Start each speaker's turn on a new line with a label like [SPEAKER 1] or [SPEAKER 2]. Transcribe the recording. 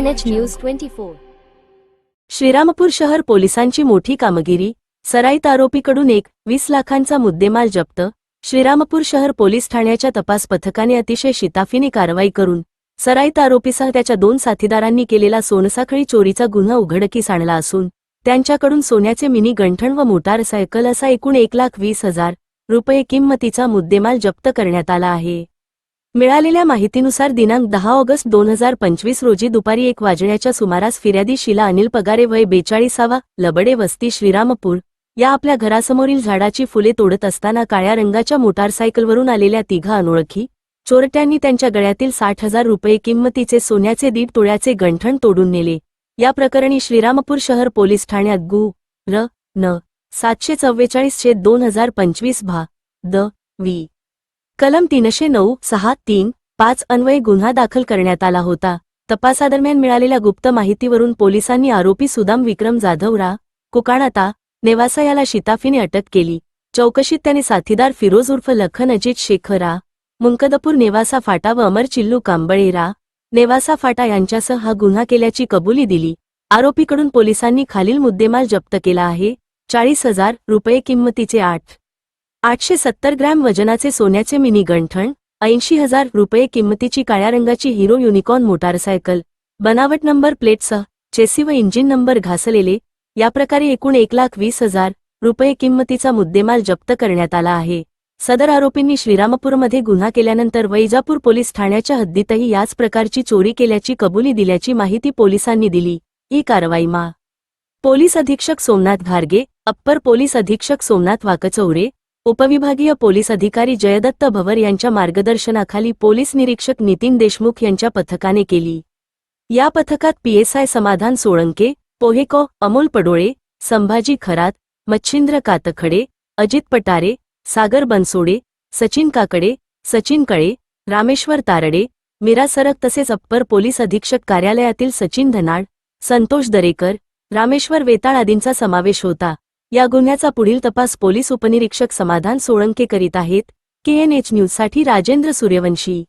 [SPEAKER 1] NH news twenty four
[SPEAKER 2] Shrirampur शहर पोलिसांची मोठी कामगिरी. सराईत आरोपीकडून एक वीस लाखांचा मुद्देमाल जप्त. श्रीरामपूर शहर पोलीस ठाण्याच्या तपास पथकाने अतिशय शिताफीने कारवाई करून सराईत आरोपीसह त्याच्या दोन साथीदारांनी केलेला सोनसाखळी चोरीचा गुन्हा उघडकीस आणला असून त्यांच्याकडून सोन्याचे मिनी गंठण व मोटारसायकल असा एकूण एक लाख वीस हजार रुपये किंमतीचा मुद्देमाल जप्त करण्यात आला आहे. मिळालेल्या माहितीनुसार दिनांक दहा ऑगस्ट दोन हजार पंचवीस रोजी दुपारी एक वाजण्याच्या सुमारास फिर्यादी शिला अनिल पगारे वय बेचाळीसावा लबडे वस्ती श्रीरामपूर या आपल्या घरासमोरील झाडाची फुले तोडत असताना काळ्या रंगाच्या मोटारसायकलवरून आलेल्या तिघा अनोळखी चोरट्यांनी त्यांच्या गळ्यातील साठ हजार रुपये किंमतीचे सोन्याचे दीड तोळ्याचे गंठण तोडून नेले. या प्रकरणी श्रीरामपूर शहर पोलीस ठाण्यात गु र न सातशे चव्वेचाळीस छेद दोन हजार पंचवीस भा द वी. कलम तीनशे नऊ सहा तीन पाच अन्वये गुन्हा दाखल करण्यात आला होता. तपासादरम्यान मिळालेल्या गुप्त माहितीवरून पोलिसांनी आरोपी सुदाम विक्रम जाधवरा कुकाणाता नेवासा याला शिताफीने अटक केली. चौकशीत त्याने साथीदार फिरोज उर्फ लखन अजित शेखरा मुंकदपूर नेवासा फाटा व अमर चिल्लू कांबळेरा नेवासा फाटा यांच्यासह हा गुन्हा केल्याची कबुली दिली. आरोपीकडून पोलिसांनी खालील मुद्देमाल जप्त केला आहे. चाळीस हजार रुपये किंमतीचे आठ आठशे सत्तर ग्रॅम वजनाचे सोन्याचे मिनी गंठण ऐंशी हजार रुपये किंमतीची काळ्या रंगाची हिरो युनिकॉर्न मोटारसायकल बनावट नंबर प्लेटसह चेसी व इंजिन नंबर घासलेले याप्रकारे एकूण एक लाख वीस हजार रुपये किंमतीचा मुद्देमाल जप्त करण्यात आला आहे. सदर आरोपींनी श्रीरामपूरमध्ये गुन्हा केल्यानंतर वैजापूर पोलीस ठाण्याच्या हद्दीतही याच प्रकारची चोरी केल्याची कबुली दिल्याची माहिती पोलिसांनी दिली. ही कारवाई मा. पोलीस अधीक्षक सोमनाथ घारगे अप्पर पोलीस अधीक्षक सोमनाथ वाकचौरे उपविभागीय पोलीस अधिकारी जयदत्त भवर यांच्या मार्गदर्शनाखाली पोलीस निरीक्षक नितीन देशमुख यांच्या पथकाने केली. या पथकात पीएसआय समाधान सोळंके पोहेको अमोल पडोळे संभाजी खरात मच्छिंद्र कातखडे अजित पटारे सागर बनसोडे सचिन काकडे सचिन कळे रामेश्वर तारडे मीरा सरक तसेच अप्पर पोलीस अधीक्षक कार्यालयातील सचिन धनाड संतोष दरेकर रामेश्वर वेताळ आदींचा समावेश होता. या गुन्ह्याचा पुढील तपास पोलीस उपनिरीक्षक समाधान सोळंके करीत आहेत केएनएच न्यूजसाठी राजेंद्र सूर्यवंशी.